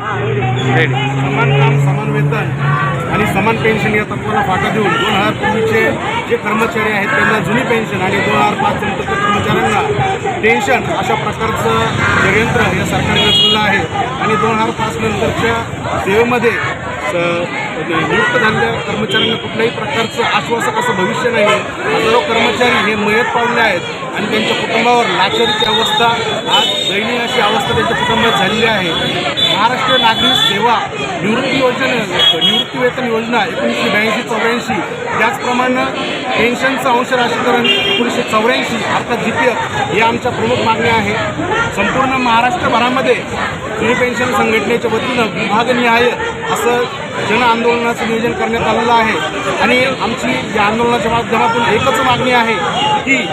समान काम समान वेतन आणि समान पेन्शन या तत्वाला फाटा देऊन दोन हजार पूर्वीचे जे कर्मचारी आहेत त्यांना जुनी पेन्शन आणि दोन हजार पाच नंतरच्या कर्मचाऱ्यांना पेन्शन अशा प्रकारचं षडयंत्र या सरकारने रचलेलं आहे. आणि दोन हजार पाच नंतरच्या सेवेमध्ये म्हणजे नियुक्त झालेल्या कर्मचाऱ्यांना कुठल्याही प्रकारचं आश्वासक असं भविष्य नाही आहे. हजारो कर्मचारी हे मयत पावले आहेत आणि त्यांच्या कुटुंबावर लाचारीची अवस्था आज दयनीय अशी अवस्था त्यांच्या कुटुंबात झालेली आहे. महाराष्ट्र नागरिक सेवा निवृत्ती योजना निवृत्तीवेतन योजना एकोणीसशे ब्याऐंशी चौऱ्याऐंशी. त्याचप्रमाणे पेन्शनचं अंश राशीकरण एकोणीसशे चौऱ्याऐंशी अर्थात जी पी एफ या आमच्या प्रमुख मागण्या आहेत. संपूर्ण महाराष्ट्रभरामध्ये जुनी पेन्शन संघटनेच्या वतीनं विभागनिहाय असं जन आंदोलनाचं नियोजन करण्यात आलेलं आहे. आणि आमची या आंदोलनाच्या माध्यमातून एकच मागणी आहे की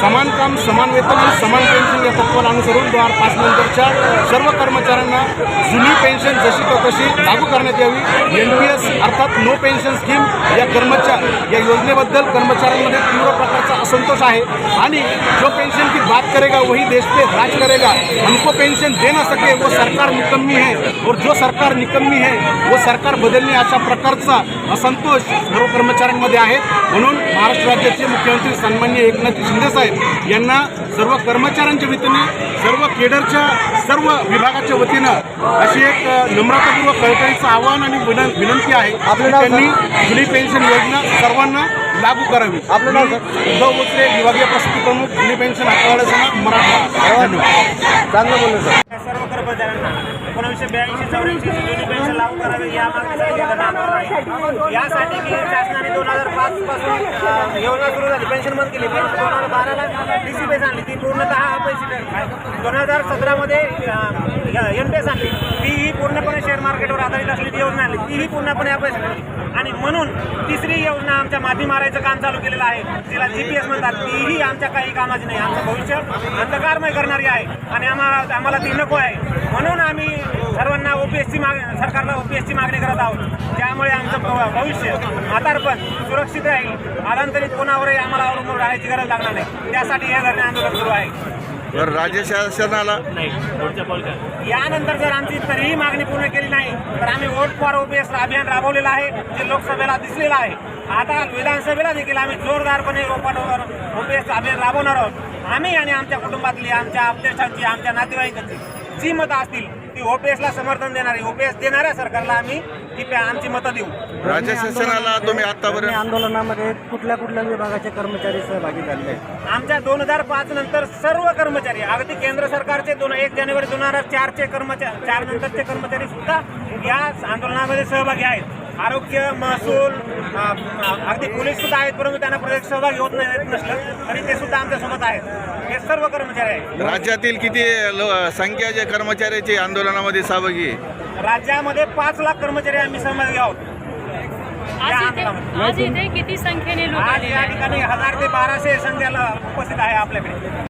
समान काम समान वेतन आणि समान पेन्शन या तत्वाला अनुसरून दोन हजार पाच नंतरच्या सर्व कर्मचाऱ्यांना जुनी पेन्शन जशी तो तशी लागू करण्यात यावी. एन पी एस अर्थात नो पेन्शन स्कीम या कर्मचार या योजनेबद्दल कर्मचाऱ्यांमध्ये तीव्र प्रकारचा असंतोष आहे. आणि जो पेन्शन की बात करेगा वही देश पे राज करेगा. हमको पेन्शन दे ना सके वो सरकार निकम्मी है और जो सरकार निकम्मी है वो सरकार बदलणे अशा प्रकारचा असंतोष सर्व कर्मचाऱ्यांमध्ये आहे. म्हणून महाराष्ट्र राज्याचे मुख्यमंत्री सन्मान्य एकनाथ शिंदे साहेब यांना सर्व कर्मचाऱ्यांच्या वतीने सर्व केडरच्या सर्व विभागाच्या वतीनं अशी एक नम्रतापूर्वक कळकळीचं आवाहन आणि विनं- विनंती आहे त्यांनी जुनी पेन्शन योजना सर्वांना लागू करावी. आपलं नाव, उद्धव भोसले विभागीय प्रमुख जुनी पेन्शन आठवडा संघ मराठवाडा धन्यवाद. चांगलं बोललं सर. सर्व कर्मचाऱ्यांना एकोणीसशे ब्याऐंशी चौऱ्याऐंशी जुनी पेन्शन लागू करावी या मागणीसाठी यासाठी की शासनाने दोन हजार पाच पासून योजना सुरू झाली. पेन्शन बंद केली. पण दोन हजार बाराला डी सी पेस आणली ती पूर्णतः अपयशी दोन हजार सतरामध्ये एन बेस आणली. ती ही पूर्णपणे मार्केटवर आधारित असलेली योजना आली. तीही पूर्णपणे अपयश आणि म्हणून तिसरी योजना आमच्या माती मारायचं काम चालू केलेलं आहे. तिला जी पी एस म्हणतात तीही आमच्या काही कामाची नाही. आमचं भविष्य अंधकारमय करणारी आहे. आणि आम्हाला आम्हाला ती नको आहे. म्हणून आम्ही सर्वांना ओपीएसची माग सरकारला ओपीएसची मागणी करत आहोत. त्यामुळे आमचं भविष्य आतारपण सुरक्षित राहील. आधांतरित कोणावरही आम्हाला अवलंबून राहायची गरज लागणार नाही. त्यासाठी हे धरणे आंदोलन सुरू आहे. बरं राज्य शासनाला? यानंतर जर आमची तरीही मागणी पूर्ण केली नाही तर आम्ही वोट फॉर ओपीएस अभियान राबवलेलं आहे जे लोकसभेला दिसलेलं आहे. आता विधानसभेला देखील आम्ही जोरदारपणे ओपीएस अभियान राबवणार आहोत. आम्ही आणि आमच्या कुटुंबातली आमच्या अपदेशांची आमच्या नातेवाईकांची जी मतं असतील ती ओपीएसला समर्थन देणारी ओपीएस देणाऱ्या सरकारला आम्ही ती आमची मतं देऊ. राज्य शासनाला तुम्ही आतापर्यंत आंदोलनामध्ये कुठल्या कुठल्या विभागाचे कर्मचारी सहभागी झाले आहेत आमच्या दोन हजार पाच नंतर सर्व कर्मचारी अगदी केंद्र सरकारचे दोन एक जानेवारी दोन हजार चारचे कर्मचारी चार नंतरचे कर्मचारी सुद्धा या आंदोलनामध्ये सहभागी आहेत. आरोग्य महसूल अगदी पोलीस सुद्धा आहेत परंतु त्यांना प्रत्येक सहभागी होत नाही नसलं तरी ते सुद्धा आमच्यासोबत आहेत. हे सर्व कर्मचारी आहेत. राज्यातील किती संख्या जे कर्मचाऱ्याची आंदोलनामध्ये सहभागी आहे? राज्यामध्ये पाच लाख कर्मचारी आम्ही सहभागी आहोत. आज इथे किती संख्येने लोक या ठिकाणी हजार ते बाराशे संख्याला उपस्थित आहे आपल्याकडे.